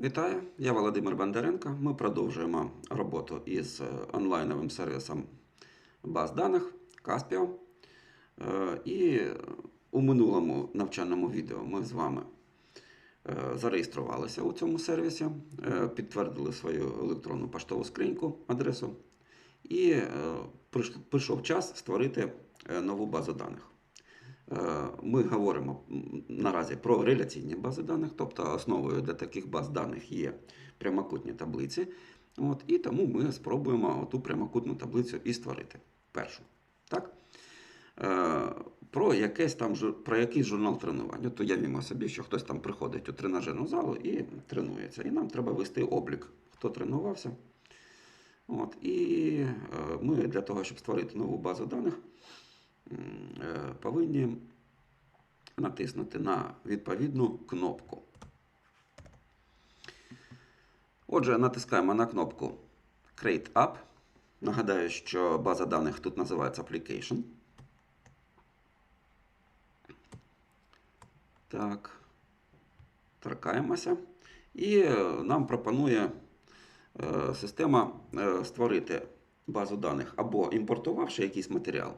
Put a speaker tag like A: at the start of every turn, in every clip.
A: Вітаю, я Володимир Бондаренко. Ми продовжуємо роботу із е, онлайновим сервісом баз даних Caspio. Е, І у минулому навчальному відео ми з вами е, зареєструвалися у цьому сервісі, підтвердили свою електронну поштову скриньку, адресу, і прийшов час створити нову базу даних. Е, Ми говоримо наразі про реляційні бази даних, тобто основою для таких баз даних є прямокутні таблиці. От, і тому ми спробуємо ту прямокутну таблицю і створити першу. Так? Е, Про, якесь там, про якийсь журнал тренувань. От уявімо собі, що хтось там приходить у тренажерну залу і тренується. І нам треба вести облік, хто тренувався. От, і е, ми для того, щоб створити нову базу даних, повинні натиснути на відповідну кнопку. Отже, натискаємо на кнопку Create App. Нагадаю, що база даних тут називається Application. Так. Торкаємося. І нам пропонує е, система е, створити базу даних або імпортувавши якийсь матеріал,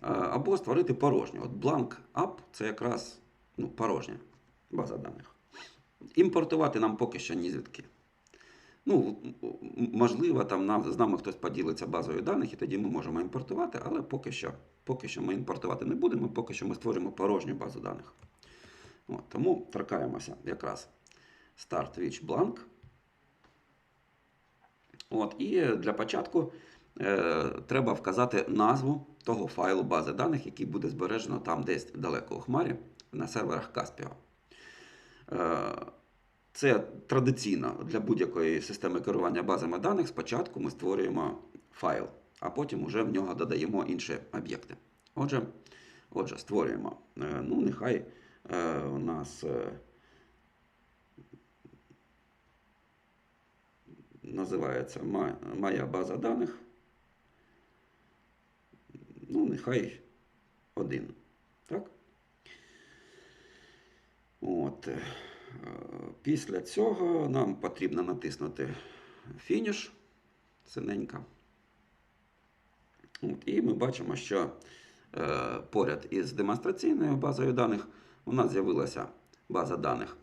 A: або створити порожню. От Blank App це якраз ну, порожня база даних. Імпортувати нам поки що ні звідки. Ну, можливо, там нам, з нами хтось поділиться базою даних, і тоді ми можемо імпортувати, але поки що, поки що ми імпортувати не будемо, поки що ми створимо порожню базу даних. От, тому торкаємося якраз Start Which Blank. От, і для початку треба вказати назву того файлу бази даних, який буде збережено там десь далеко у хмарі на серверах Caspio. Е, це традиційно для будь-якої системи керування базами даних. Спочатку ми створюємо файл, а потім вже в нього додаємо інші об'єкти. Отже, отже, створюємо. Е, Ну, нехай е, у нас е, називається моя база даних. Нехай один. Так? От. е, Після цього нам потрібно натиснути фініш синенька. От, і ми бачимо, що е, поряд із демонстраційною базою даних у нас з'явилася база даних,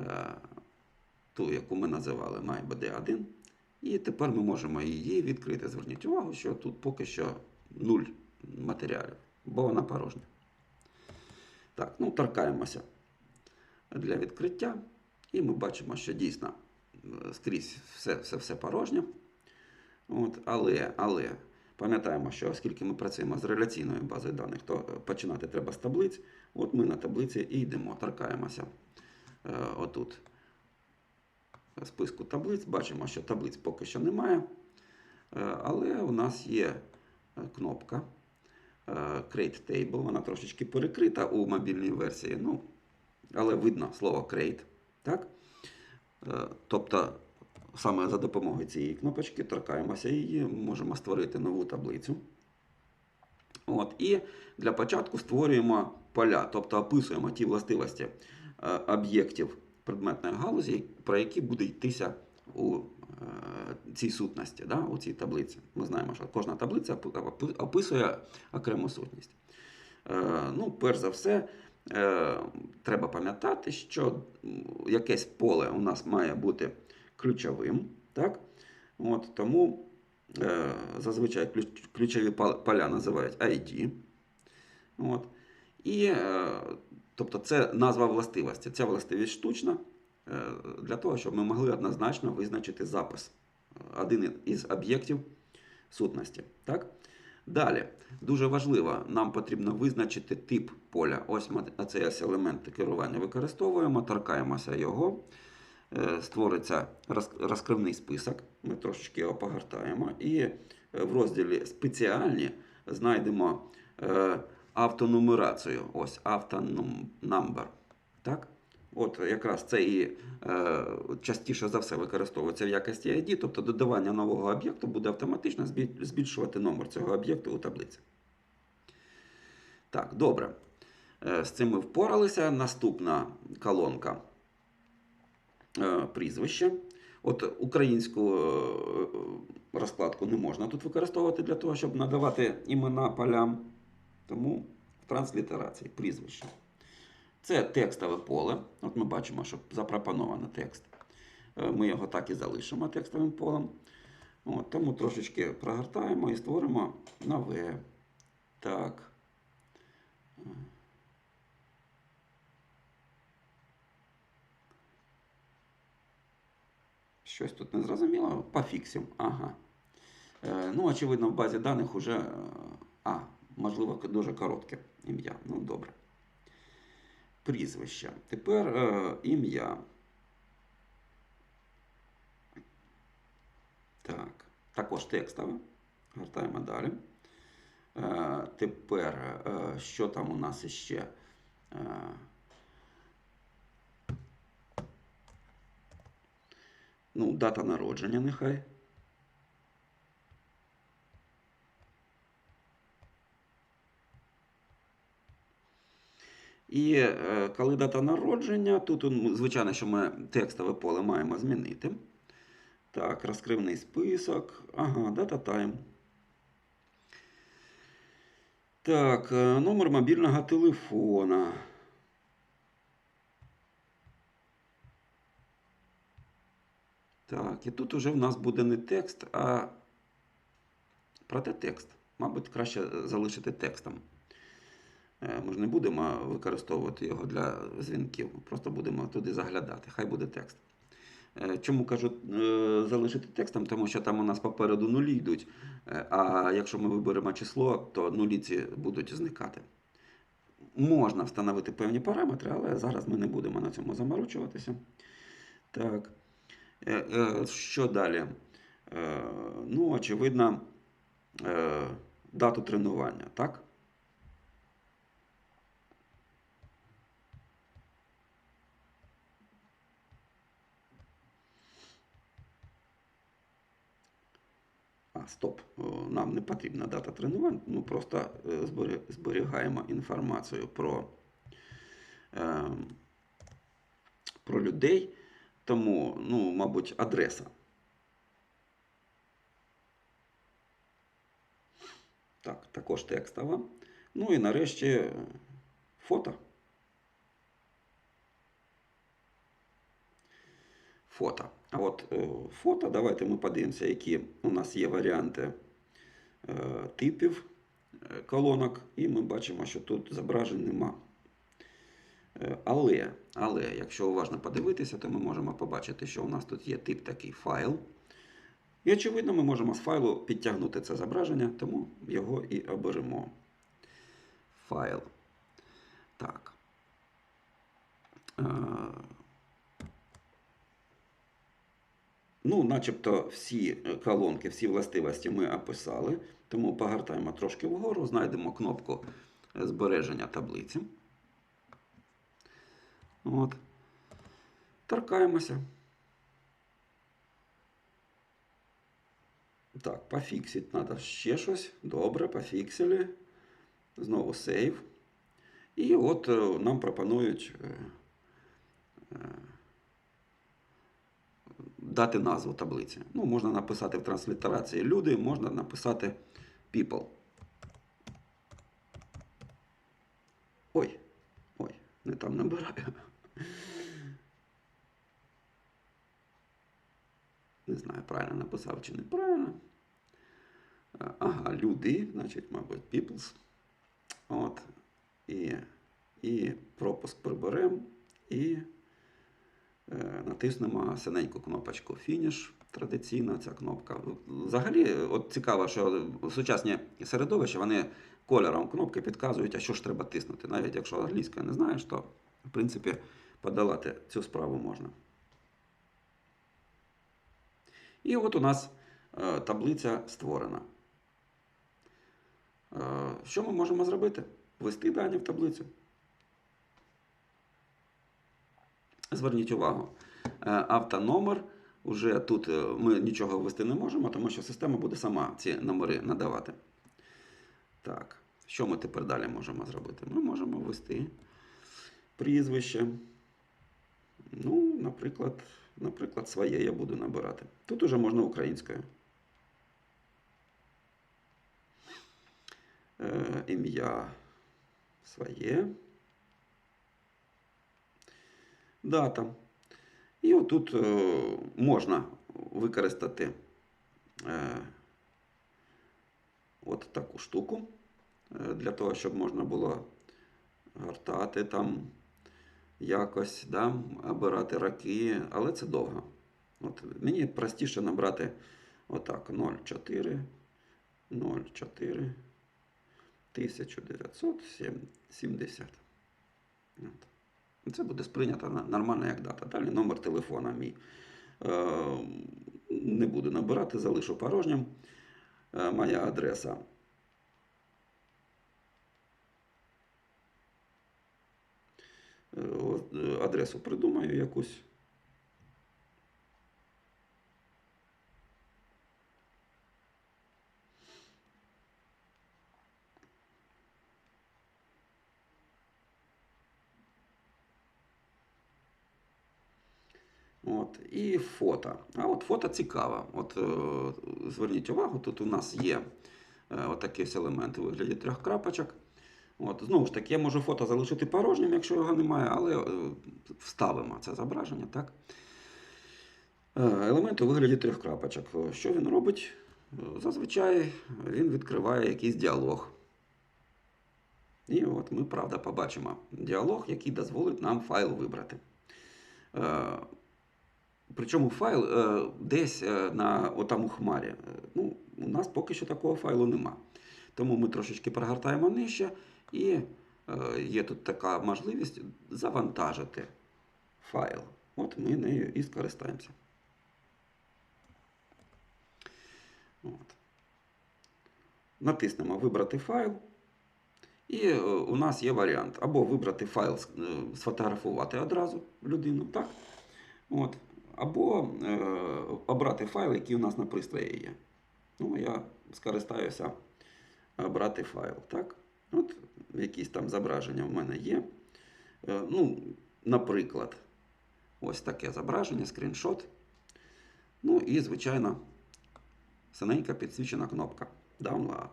A: е, ту, яку ми називали MyBD1. І тепер ми можемо її відкрити. Зверніть увагу, що тут поки що нуль матеріалів, бо вона порожня. Так, ну торкаємося для відкриття. І ми бачимо, що дійсно е, скрізь все, все, все порожнє. От, але, але пам'ятаємо, що оскільки ми працюємо з реляційною базою даних, то е, починати треба з таблиць. От ми на таблиці і йдемо, торкаємося е, отут списку таблиць. Бачимо, що таблиць поки що немає. Е, але у нас є кнопка Create Table. Вона трошечки перекрита у мобільній версії. Ну, але видно слово create. Так? Е, Тобто, саме за допомогою цієї кнопочки торкаємося її, можемо створити нову таблицю. От, і для початку створюємо поля, тобто описуємо ті властивості е, об'єктів предметної галузі, про які буде йтися у е, цій сутності, да, у цій таблиці. Ми знаємо, що кожна таблиця опи- опи- описує окрему сутність. Е, ну, перш за все, е, треба пам'ятати, що якесь поле у нас має бути ключовим. Так? От, тому зазвичай ключ- ключові поля називають ID. От. І, тобто це назва властивості. Ця властивість штучна для того, щоб ми могли однозначно визначити запис. е, Один із об'єктів сутності. Так? Далі, дуже важливо, нам потрібно визначити тип поля. Ось ми цей елемент керування використовуємо, торкаємося його. Е, Створиться розкривний список. Ми трошечки його погортаємо. І е, в розділі спеціальні знайдемо е, автонумерацію. Ось автонумбер. Так? От якраз це і е, частіше за все використовується в якості ID, тобто додавання нового об'єкту буде автоматично збільшувати номер цього об'єкту у таблиці. Так, добре. Е, З цим ми впоралися. Наступна колонка е, прізвище. От українську е, розкладку не можна тут використовувати для того, щоб надавати імена полям. Тому в транслітерації прізвище. Це текстове поле. От ми бачимо, що запропоновано текст. Е, Ми його так і залишимо текстовим полем. От, тому трошечки прогортаємо і створимо нове. Так. Щось тут не зрозуміло. Пофіксимо. Ага. Е, ну, очевидно, в базі даних уже. е, А, можливо, дуже коротке ім'я. Ну, добре. Прізвище. Тепер е, ім'я. Так. Також текстове. Гортаємо далі. Е, тепер, е, що там у нас іще? Е, ну, дата народження нехай. І е, коли дата народження, тут, звичайно, що ми текстове поле маємо змінити. Так, розкривний список. Ага, дата тайм. Так, е, номер мобільного телефона. Так, і тут уже в нас буде не текст, а проте текст. Мабуть, краще залишити текстом. Е, Ми ж не будемо використовувати його для дзвінків, просто будемо туди заглядати. Хай буде текст. Е, Чому кажу е, залишити текстом? Тому що там у нас попереду нулі йдуть. А якщо ми виберемо число, то нулі ці будуть зникати. Можна встановити певні параметри, але зараз ми не будемо на цьому заморочуватися. Так. Що далі? Ну, очевидно, дату тренування, так? Стоп, нам не потрібна дата тренувань. Ми просто е, зберігаємо інформацію про, е, про людей. Тому, ну, мабуть, адреса. Так, також текстова. Ну і нарешті е, фото. Фото. От е, фото, давайте ми подивимося, які у нас є варіанти е, типів е, колонок, і ми бачимо, що тут зображень нема. Але, але, якщо уважно подивитися, то ми можемо побачити, що у нас тут є тип такий файл. І, очевидно, ми можемо з файлу підтягнути це зображення, тому його і оберемо. Файл. Так. Ну, начебто всі колонки, всі властивості ми описали, тому погортаємо трошки вгору, знайдемо кнопку збереження таблиці. От. Торкаємося. Так, пофіксити треба ще щось. Добре, пофіксили. Знову сейв. І от е, нам пропонують е, е, дати назву таблиці. Ну, можна написати в транслітерації люди, можна написати people. Ой, ой, не там набираю. Не знаю, правильно написав чи неправильно. Е, Ага, люди, значить, мабуть, peoples. От. І, і пропуск приберемо. І натиснемо синеньку кнопочку Finish. Традиційна ця кнопка. Взагалі, от цікаво, що сучасні середовища вони кольором кнопки підказують, а що ж треба тиснути. Навіть якщо англійська не знаєш, то в принципі подолати цю справу можна. І от у нас е, таблиця створена. Е, що ми можемо зробити? Ввести дані в таблицю. Зверніть увагу, е, автономер уже тут е, ми нічого ввести не можемо, тому що система буде сама ці номери надавати. Так, що ми тепер далі можемо зробити? Ми можемо ввести прізвище. Ну, наприклад, наприклад, своє я буду набирати. Тут уже можна українською. Е, ім'я своє. Дата. І отут е, можна використати е, от таку штуку е, для того, щоб можна було гортати там якось, да, обирати роки, але це довго. От мені простіше набрати отак 0,4, 0,4, 1970. От. Це буде сприйнято нормально як дата. Далі номер телефона мій. Е, не буду набирати, залишу порожнім. Е, моя адреса. Е, Адресу придумаю якусь. От, і фото. А от фото цікаве. От, е, зверніть увагу, тут у нас є е, отакий ось елемент у вигляді трьох крапочок. От, знову ж таки, я можу фото залишити порожнім, якщо його немає, але е, вставимо це зображення. Так? Елемент у вигляді трьох крапочок. Що він робить? Зазвичай він відкриває якийсь діалог. І от ми, правда, побачимо діалог, який дозволить нам файл вибрати. Причому файл е, десь е, на отам хмарі. Е, Ну, у нас поки що такого файлу нема. Тому ми трошечки прогортаємо нижче, і є тут така можливість завантажити файл. От ми нею і скористаємося. От. Натиснемо Вибрати файл. І у нас є варіант або вибрати файл, сфотографувати одразу людину, так? От. Або е, обрати файл, який у нас на пристрої є. Ну, я скористаюся обрати файл. Так? От якісь там зображення в мене є. Е, ну, наприклад, ось таке зображення, скріншот. Ну і, звичайно, синенька підсвічена кнопка Download.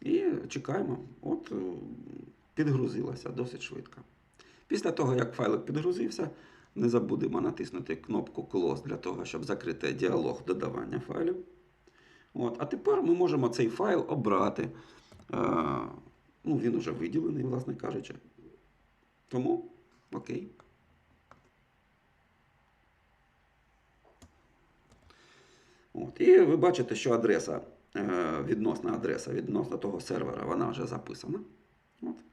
A: І чекаємо. От е, підгрузилася досить швидко. Після того, як файлик підгрузився, не забудемо натиснути кнопку Close для того, щоб закрити діалог додавання файлів. От. А тепер ми можемо цей файл обрати. Е, ну, він вже виділений, власне кажучи. Тому окей. От. І ви бачите, що адреса, е, відносна адреса відносно того сервера, вона вже записана. От.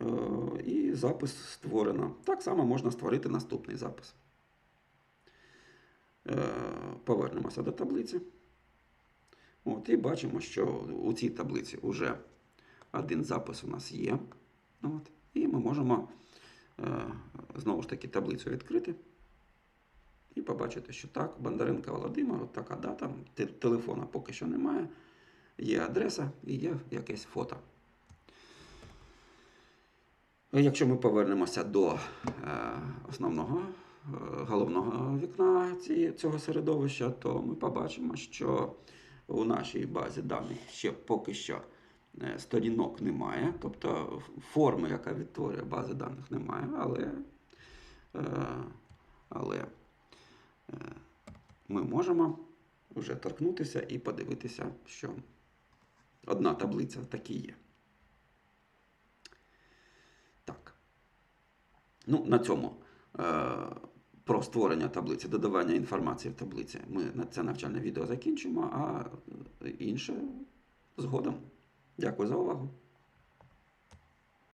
A: Е, І запис створено. Так само можна створити наступний запис. Е, Повернемося до таблиці. От, і бачимо, що у цій таблиці вже один запис у нас є. От, і ми можемо е, знову ж таки таблицю відкрити. І побачити, що так, Бондаренко Володимир, от така дата, телефона поки що немає, є адреса і є якесь фото. Якщо ми повернемося до е, основного е, головного вікна цього середовища, то ми побачимо, що у нашій базі даних ще поки що е, сторінок немає, тобто форми, яка відтворює бази даних, немає, але, але ми можемо вже торкнутися і подивитися, що одна таблиця таки є. Так. Ну, на цьому е, про створення таблиці, додавання інформації в таблиці. Ми на це навчальне відео закінчимо, а інше згодом. Дякую за увагу.